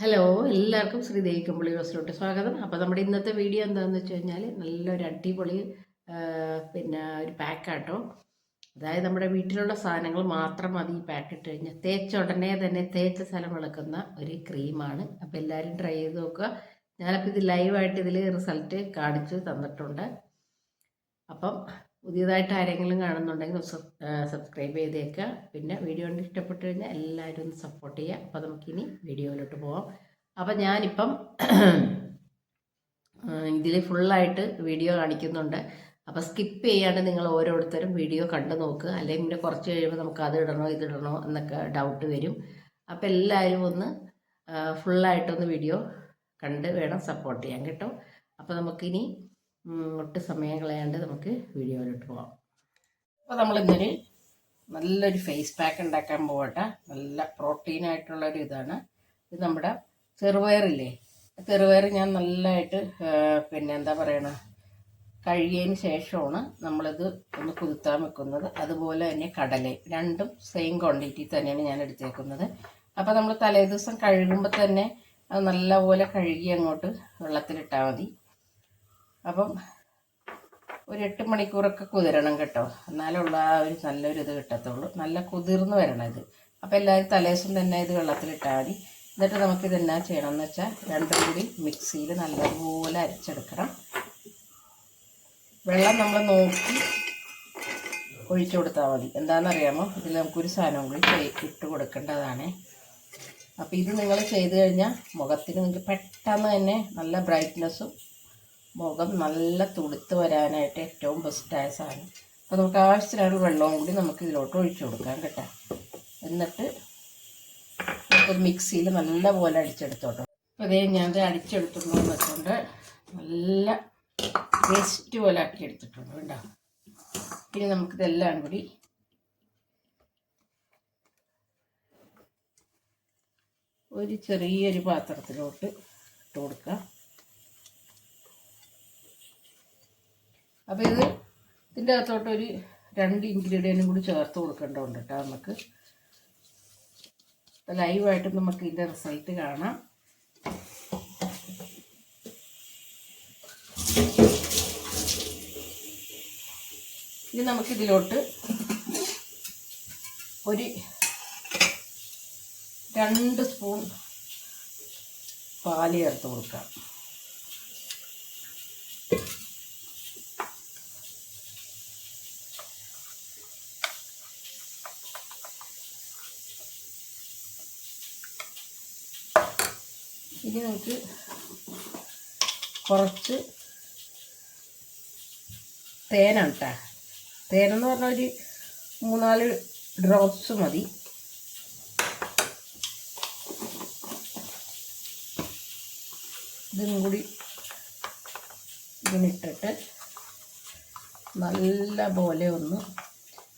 Hello എല്ലാവർക്കും ശ്രീദേവി കമ്പിളി ബസ്സിലോട്ട് സ്വാഗതം. അപ്പോൾ നമ്മുടെ ഇന്നത്തെ വീഡിയോ എന്താണെന്ന് വെച്ച് കഴിഞ്ഞാൽ നല്ലൊരു അടിപൊളി പിന്നെ ഒരു പാക്കാട്ടോ. അതായത് നമ്മുടെ വീട്ടിലുള്ള സാധനങ്ങൾ മാത്രം മതി ഈ പാക്ക് ഇട്ട് കഴിഞ്ഞാൽ. തേച്ച ഉടനെ തന്നെ തേച്ച സ്ഥലം വിളക്കുന്ന ഒരു ക്രീമാണ്. അപ്പോൾ എല്ലാവരും ട്രൈ ചെയ്ത് നോക്കുക. ഞാനപ്പോൾ ഇത് ലൈവായിട്ട് ഇതിൽ റിസൾട്ട് കാണിച്ച് തന്നിട്ടുണ്ട്. അപ്പം പുതിയതായിട്ട് ആരെങ്കിലും കാണുന്നുണ്ടെങ്കിൽ സബ്സ്ക്രൈബ് ചെയ്തേക്കുക. പിന്നെ വീഡിയോ കണ്ട് ഇഷ്ടപ്പെട്ടു കഴിഞ്ഞാൽ എല്ലാവരും ഒന്ന് സപ്പോർട്ട് ചെയ്യുക. അപ്പോൾ നമുക്കിനി വീഡിയോയിലോട്ട് പോവാം. അപ്പം ഞാനിപ്പം ഇതിൽ ഫുള്ളായിട്ട് വീഡിയോ കാണിക്കുന്നുണ്ട്. അപ്പോൾ സ്കിപ്പ് ചെയ്യാണ്ട് നിങ്ങൾ ഓരോരുത്തരും വീഡിയോ കണ്ടു നോക്കുക അല്ലെങ്കിൽ പിന്നെ കുറച്ച് കഴിയുമ്പോൾ നമുക്ക് അത് ഇടണോ ഇത് ഇടണോ എന്നൊക്കെ ഡൗട്ട് വരും. അപ്പോൾ എല്ലാവരും ഒന്ന് ഫുള്ളായിട്ടൊന്ന് വീഡിയോ കണ്ട് വേണം സപ്പോർട്ട് ചെയ്യാൻ കേട്ടോ. അപ്പോൾ നമുക്കിനി ഒട്ടും സമയം കളയാണ്ട് നമുക്ക് വീഡിയോയിലോട്ട് പോകാം അപ്പോൾ നമ്മളിന്നൊരു നല്ലൊരു ഫേസ് പാക്ക് ഉണ്ടാക്കാൻ പോകട്ടെ നല്ല പ്രോട്ടീൻ ആയിട്ടുള്ള ഒരു ഇതാണ്. ഇത് നമ്മുടെ ചെറുപയറില്ലേ ചെറുപയർ ഞാൻ നല്ലതായിട്ട് പിന്നെ എന്താ പറയണ കഴുകിയതിന് ശേഷമാണ് നമ്മളിത് ഒന്ന് കുതിർത്താൻ വെക്കുന്നത്. അതുപോലെ തന്നെ കടലയും രണ്ടും സെയിം ക്വാണ്ടിറ്റി തന്നെയാണ് ഞാൻ എടുത്തേക്കുന്നത്. അപ്പോൾ നമ്മൾ തലേദിവസം കഴുകുമ്പോൾ തന്നെ അത് നല്ലപോലെ കഴുകി അങ്ങോട്ട് വെള്ളത്തിലിട്ടാൽ മതി. അപ്പം ഒരു എട്ട് മണിക്കൂറൊക്കെ കുതിരണം കേട്ടോ. എന്നാലുള്ള ആ ഒരു നല്ലൊരു ഇത് കിട്ടത്തുള്ളൂ. നല്ല കുതിർന്ന് വരണം ഇത്. അപ്പോൾ എല്ലാവരും തലേശം തന്നെ ഇത് വെള്ളത്തിലിട്ടാൽ മതി. എന്നിട്ട് നമുക്കിത് എന്നാ ചെയ്യണമെന്ന് വെച്ചാൽ രണ്ടും കൂടി മിക്സിയിൽ നല്ലതുപോലെ അരച്ചെടുക്കണം. വെള്ളം നമ്മൾ നോക്കി ഒഴിച്ചു കൊടുത്താൽ മതി. എന്താണെന്നറിയാമോ? ഇതിൽ നമുക്കൊരു സാധനം കൂടി ഇട്ട് കൊടുക്കേണ്ടതാണ്. അപ്പോൾ ഇത് നിങ്ങൾ ചെയ്ത് കഴിഞ്ഞാൽ മുഖത്തിന് നിങ്ങൾക്ക് പെട്ടെന്ന് തന്നെ നല്ല ബ്രൈറ്റ്നസ്സും മുഖം നല്ല തുളുത്ത് വരാനായിട്ട് ഏറ്റവും ബെസ്റ്റായ സാധനം. അപ്പോൾ നമുക്ക് ആവശ്യത്തിനാണ് വെള്ളവും കൂടി നമുക്ക് ഇതിലോട്ട് ഒഴിച്ചു കൊടുക്കാം കേട്ടോ. എന്നിട്ട് നമുക്കൊരു മിക്സിയിൽ നല്ല പോലെ അടിച്ചെടുത്തോട്ടോ. അപ്പോൾ അതേ ഞാൻ അടിച്ചെടുത്തുള്ളൂ വെച്ചുകൊണ്ട് നല്ല പേസ്റ്റ് പോലെ ആക്കി എടുത്തിട്ടുണ്ട് കേട്ടോ. ഇനി നമുക്കിതെല്ലാം കൂടി ഒരു ചെറിയൊരു പാത്രത്തിലോട്ട് ഇട്ട് കൊടുക്കാം. അപ്പോൾ ഇത് ഇതിന്റെ അകത്തോട്ട് ഒരു രണ്ട് ഇൻഗ്രീഡിയന്റും കൂടി ചേർത്ത് കൊടുക്കേണ്ടതുണ്ട് കേട്ടോ നമുക്ക്. ലൈവായിട്ട് നമുക്ക് ഇതിന്റെ റിസൾട്ട് കാണാം. ഇനി നമുക്കിതിലോട്ട് ഒരു രണ്ട് സ്പൂൺ പാൽ ചേർത്ത് കൊടുക്കാം. ഇനി നമുക്ക് കുറച്ച് തേനാണ് കേട്ടോ തേനെന്ന് പറഞ്ഞാൽ ഒരു മൂന്നാൽ ഡ്രോപ്സ് മതി. ഇതും കൂടി ഇതിനിട്ടിട്ട് നല്ല പോലെ ഒന്ന്.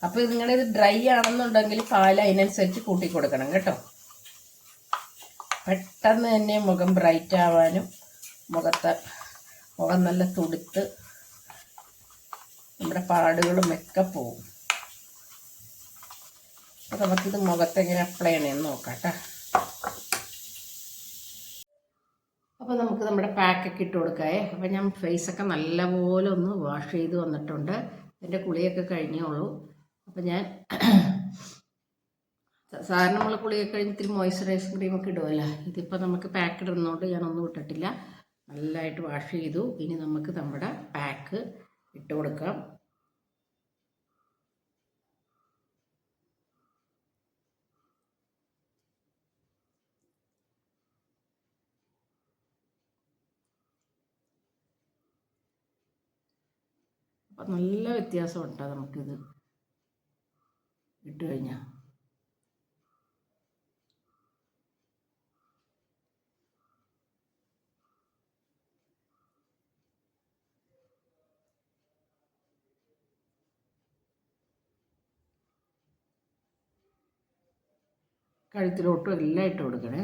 അപ്പോൾ നിങ്ങളിത് ഡ്രൈ ആണെന്നുണ്ടെങ്കിൽ പാൽ അതിനനുസരിച്ച് കൂട്ടി കൊടുക്കണം കേട്ടോ. പെട്ടെന്ന് തന്നെ മുഖം ബ്രൈറ്റ് ആവാനും മുഖത്തെ മുഖം നല്ല തുടുത്ത് നമ്മുടെ പാടുകളും ഒക്കെ പോവും. അപ്പോൾ നമുക്കിത് മുഖത്ത് എങ്ങനെ അപ്ലൈ ചെയ്യണമെന്ന് നോക്കാം കേട്ടോ അപ്പോൾ നമുക്ക് നമ്മുടെ പാക്കൊക്കെ ഇട്ട് കൊടുക്കാവേ. അപ്പോൾ ഞാൻ ഫേസൊക്കെ നല്ലപോലെ ഒന്ന് വാഷ് ചെയ്ത് വന്നിട്ടുണ്ട്. എന്റെ കുളിയൊക്കെ കഴിഞ്ഞേ ഉള്ളൂ. അപ്പോൾ ഞാൻ സാധാരണ നമ്മൾ കുളിയൊക്കെ കഴിഞ്ഞ് ഇത്തിരി മോയ്സ്ചറൈസിങ് ക്രീമൊക്കെ ഇടുമല്ലോ ഇതിപ്പോൾ നമുക്ക് പാക്ക് ഇടുന്നതുകൊണ്ട് ഞാനൊന്നും ഇട്ടിട്ടില്ല. നല്ലതായിട്ട് വാഷ് ചെയ്തു. ഇനി നമുക്ക് നമ്മുടെ പാക്ക് ഇട്ട് കൊടുക്കാം. അപ്പം നല്ല വ്യത്യാസമുണ്ട് നമുക്കിത് ഇട്ട് കഴിഞ്ഞാൽ കഴുത്തിലോട്ടും എല്ലാം ഇട്ട് കൊടുക്കണേ.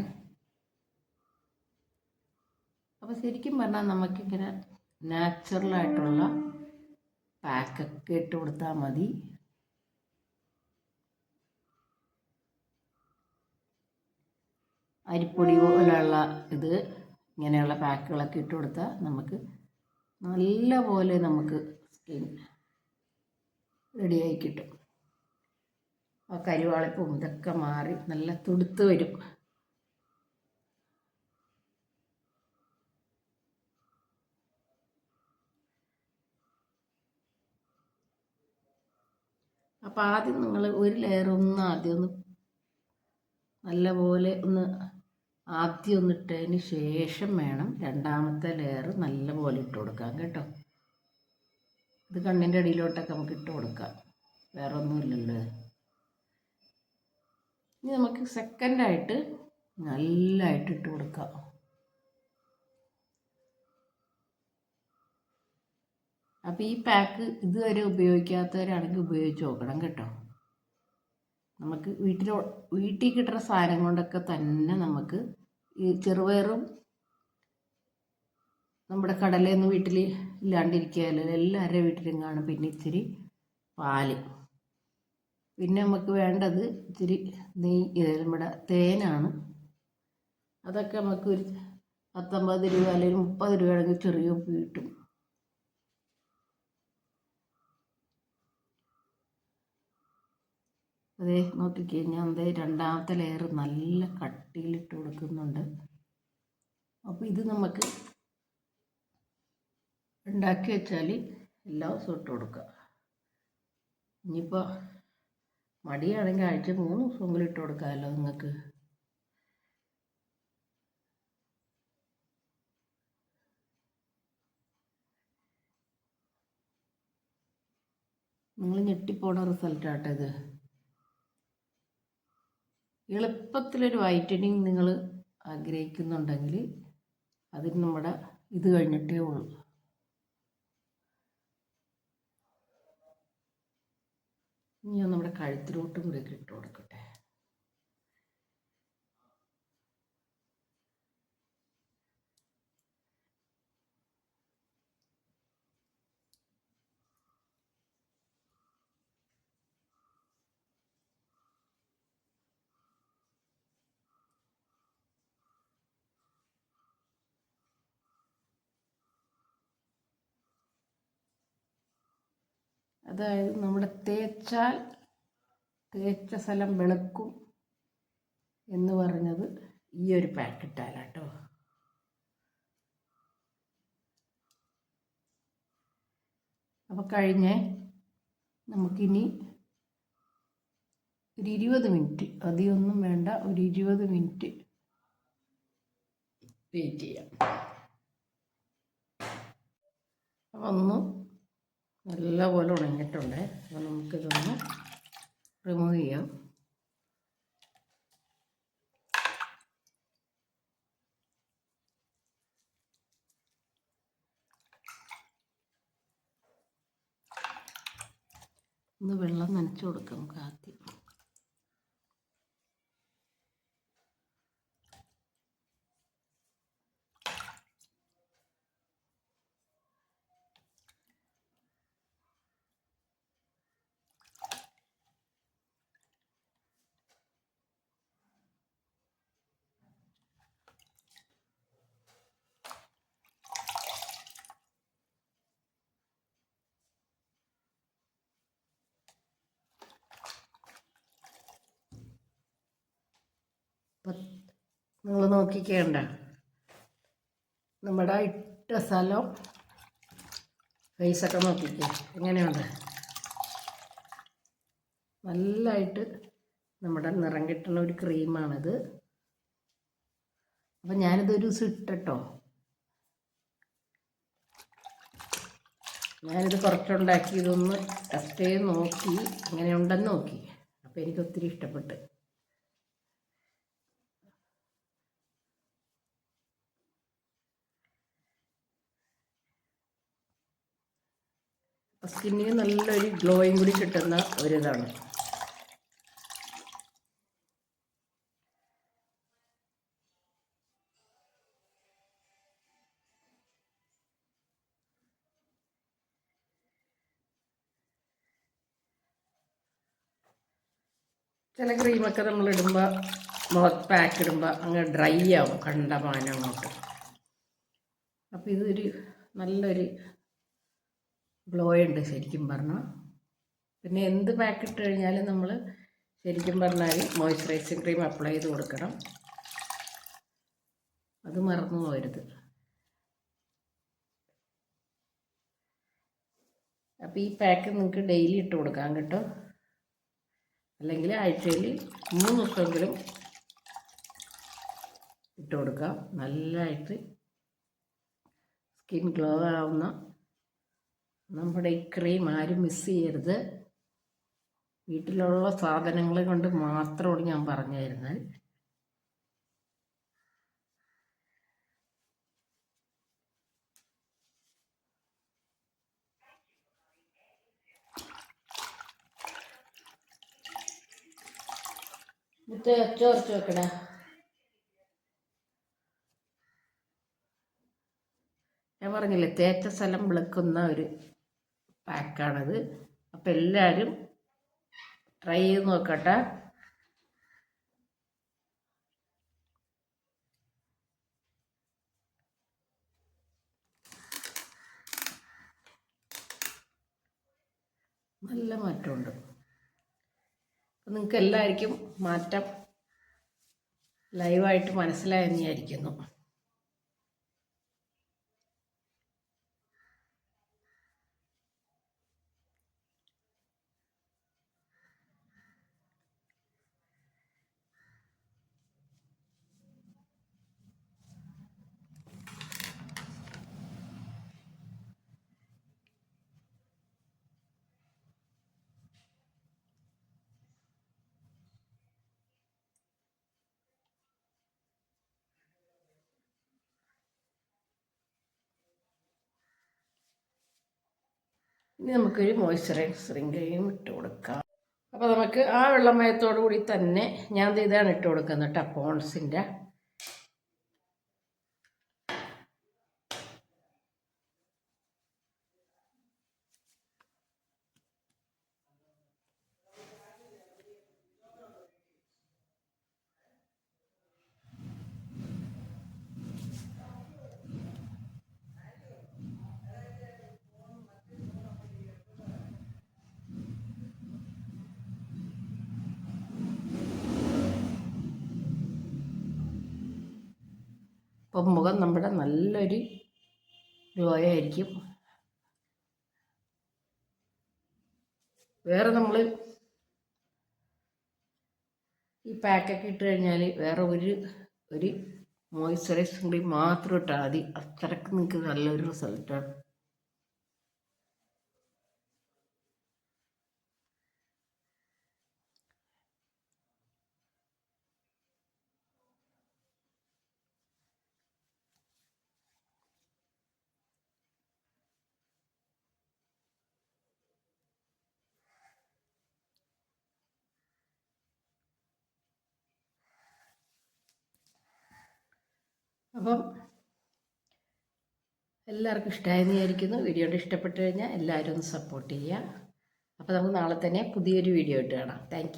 അപ്പോൾ ശരിക്കും പറഞ്ഞാൽ നമുക്കിങ്ങനെ നാച്ചുറലായിട്ടുള്ള പാക്കൊക്കെ ഇട്ട് കൊടുത്താൽ മതി. അരിപ്പൊടി പോലെയുള്ള ഇത് ഇങ്ങനെയുള്ള പാക്കുകളൊക്കെ ഇട്ട് കൊടുത്താൽ നമുക്ക് നല്ല പോലെ നമുക്ക് സ്കിൻ റെഡിയായി കിട്ടും. ആ കരിവാളിപ്പും ഇതൊക്കെ മാറി നല്ല തുടുത്ത് വരും. അപ്പോൾ ആദ്യം നിങ്ങൾ ഒരു ലെയർ ഒന്ന് ആദ്യം ഒന്ന് നല്ലപോലെ ഒന്ന് ആദ്യം ഒന്ന് ഇട്ടതിന് ശേഷം വേണം രണ്ടാമത്തെ ലെയർ നല്ലപോലെ ഇട്ട് കൊടുക്കാം കേട്ടോ. ഇത് കണ്ണിന്റെ അടിയിലോട്ടൊക്കെ നമുക്ക് ഇട്ട് കൊടുക്കാം. വേറെ ഒന്നുമില്ലല്ലോ. ഇനി നമുക്ക് സെക്കൻഡായിട്ട് നല്ലതായിട്ട് ഇട്ട് കൊടുക്കാം. അപ്പോൾ ഈ പാക്ക് ഇതുവരെ ഉപയോഗിക്കാത്തവരാണെങ്കിൽ ഉപയോഗിച്ച് നോക്കണം കേട്ടോ. നമുക്ക് വീട്ടിൽ വീട്ടിൽ കിട്ടുന്ന സാധനം കൊണ്ടൊക്കെ തന്നെ നമുക്ക് ഈ ചെറുപയറും നമ്മുടെ കടലയൊന്നും വീട്ടിൽ ഇല്ലാണ്ടിരിക്കുകയല്ലോ? എല്ലാവരുടെ വീട്ടിലും കാണും. പിന്നെ ഇച്ചിരി പാൽ. പിന്നെ നമുക്ക് വേണ്ടത് ഇത്തിരി ഇത് നമ്മുടെ തേനാണ്. അതൊക്കെ നമുക്ക് ഒരു പത്തൊമ്പത് രൂപ അല്ലെങ്കിൽ മുപ്പത് രൂപയാണെങ്കിൽ ചെറിയ ഉപ്പ് കിട്ടും. അതേ നോക്കിക്കഴിഞ്ഞാൽ ദേ രണ്ടാമത്തെ ലെയർ നല്ല കട്ടിയിലിട്ട് കൊടുക്കുന്നുണ്ട്. അപ്പോൾ ഇത് നമുക്ക് ഉണ്ടാക്കി വെച്ചാൽ എല്ലാ ഇട്ട് കൊടുക്കുക ഇനിയിപ്പോൾ മടിയാണെങ്കിൽ ആഴ്ച മൂന്ന് ദിവസമെങ്കിലും ഇട്ട് കൊടുക്കാമല്ലോ നിങ്ങൾക്ക്. നിങ്ങൾ ഞെട്ടിപ്പോണ റിസൾട്ടാട്ടോ ഇത്. എളുപ്പത്തിലൊരു വൈറ്റനിങ് നിങ്ങൾ ആഗ്രഹിക്കുന്നുണ്ടെങ്കിൽ അതിന് നമ്മുടെ ഇത് കഴിഞ്ഞിട്ടേ ഉള്ളൂ. ഇനി ഞാൻ നമ്മുടെ കഴുത്തിലോട്ടും കൂടി ഒക്കെ ഇട്ട് കൊടുക്കട്ടെ അതായത് നമ്മുടെ തേച്ചാൽ തേച്ച സ്ഥലം വെളുക്കും എന്ന് പറഞ്ഞത് ഈ ഒരു പാക്കറ്റാലാട്ടോ. അപ്പോൾ കഴിഞ്ഞ് നമുക്കിനി ഒരു ഇരുപത് മിനിറ്റ് അധികമൊന്നും വേണ്ട ഒരു ഇരുപത് മിനിറ്റ് വെയിറ്റ് ചെയ്യാം. അപ്പോൾ ഒന്ന് നല്ലപോലെ ഉണങ്ങിയിട്ടുണ്ട്. അപ്പോൾ നമുക്കിതൊന്ന് റിമൂവ് ചെയ്യാം. ഒന്ന് വെള്ളം നനച്ചു കൊടുക്കാം നമുക്ക് ആദ്യം അപ്പം നിങ്ങൾ നോക്കിക്കേണ്ട. നമ്മുടെ ഇട്ട സ്ഥലം ഫേസൊക്കെ നോക്കിക്കേ. എങ്ങനെയുണ്ട്? നല്ലതായിട്ട് നമ്മുടെ നിറം കിട്ടുന്ന ഒരു ക്രീമാണിത്. അപ്പം ഞാനിത് ഒരു ദിവസം ഇട്ടോ ഞാനിത് കുറച്ചുണ്ടാക്കി ഇതൊന്ന് ടെസ്റ്റ് ചെയ്ത് നോക്കി. എങ്ങനെയുണ്ടെന്ന് നോക്കി. അപ്പോൾ എനിക്ക് ഒത്തിരി ഇഷ്ടപ്പെട്ട്. സ്കിന്നിന് നല്ലൊരു ഗ്ലോയും കൂടി കിട്ടുന്ന ഒരിതാണ്. ചില ക്രീമൊക്കെ നമ്മൾ ഇടുമ്പോൾ മുഖത്ത് പാക്ക് ഇടുമ്പോൾ അങ്ങ് ഡ്രൈ ആവും കണ്ടമാനം അങ്ങോട്ട്. അപ്പോൾ ഇതൊരു നല്ലൊരു ഗ്ലോ ഉണ്ട് ശരിക്കും പറഞ്ഞാൽ പിന്നെ എന്ത് പാക്ക് ഇട്ട് കഴിഞ്ഞാലും നമ്മൾ ശരിക്കും പറഞ്ഞാൽ മോയ്സ്ചറൈസിങ് ക്രീം അപ്ലൈ ചെയ്ത് കൊടുക്കണം. അത് മറന്നു പോകരുത്. അപ്പോൾ ഈ പാക്ക് നിങ്ങൾക്ക് ഡെയിലി ഇട്ട് കൊടുക്കാം കേട്ടോ. അല്ലെങ്കിൽ ആഴ്ചയിൽ മൂന്ന് ദിവസമെങ്കിലും ഇട്ട് കൊടുക്കാം. നല്ലതായിട്ട് സ്കിൻ ഗ്ലോ ആവുന്ന നമ്മുടെ ഈ ക്രീം ആരും മിസ് ചെയ്യരുത്. വീട്ടിലുള്ള സാധനങ്ങൾ കൊണ്ട് മാത്രമാണ് ഞാൻ പറഞ്ഞു തരുന്നത് മുത്ത് ചോർച്ച് വെക്കടാ. ഞാൻ പറഞ്ഞില്ലേ തേറ്റ സ്ഥലം വിളക്കുന്ന ഒരു പാക്കാണത്. അപ്പം എല്ലാവരും ട്രൈ ചെയ്ത് നോക്കട്ടെ. നല്ല മാറ്റമുണ്ട്. നിങ്ങൾക്ക് എല്ലാവർക്കും മാറ്റം ലൈവായിട്ട് മനസ്സിലായെന്ന് വിചാരിക്കുന്നു. ഇനി നമുക്കൊരു മോയ്സ്ചറൈസറിങ് ക്രീം ഇട്ട് കൊടുക്കാം. അപ്പോൾ നമുക്ക് ആ വെള്ളമയത്തോടു കൂടി തന്നെ ഞാൻ ഇതാണ് ഇട്ട് കൊടുക്കുന്നത് കേട്ടോ പോൺസിന്റെ അപ്പം മുഖം നമ്മുടെ നല്ലൊരു ഗ്ലോയായിരിക്കും. വേറെ നമ്മൾ ഈ പാക്കൊക്കെ ഇട്ട് കഴിഞ്ഞാൽ വേറെ ഒരു ഒരു മോയ്സ്ചറൈസും ക്രീം മാത്രം ഇട്ടാൽ മതി. അത്രയ്ക്ക് നിങ്ങൾക്ക് നല്ലൊരു റിസൾട്ടാണ് അപ്പം എല്ലാവർക്കും ഇഷ്ടമായെന്ന് വിചാരിക്കുന്നു. വീഡിയോ ഇഷ്ടപ്പെട്ടു കഴിഞ്ഞാൽ എല്ലാവരും ഒന്ന് സപ്പോർട്ട് ചെയ്യുക. അപ്പോൾ നമുക്ക് നാളെ തന്നെ പുതിയൊരു വീഡിയോ ഇട്ട് കാണാം. താങ്ക്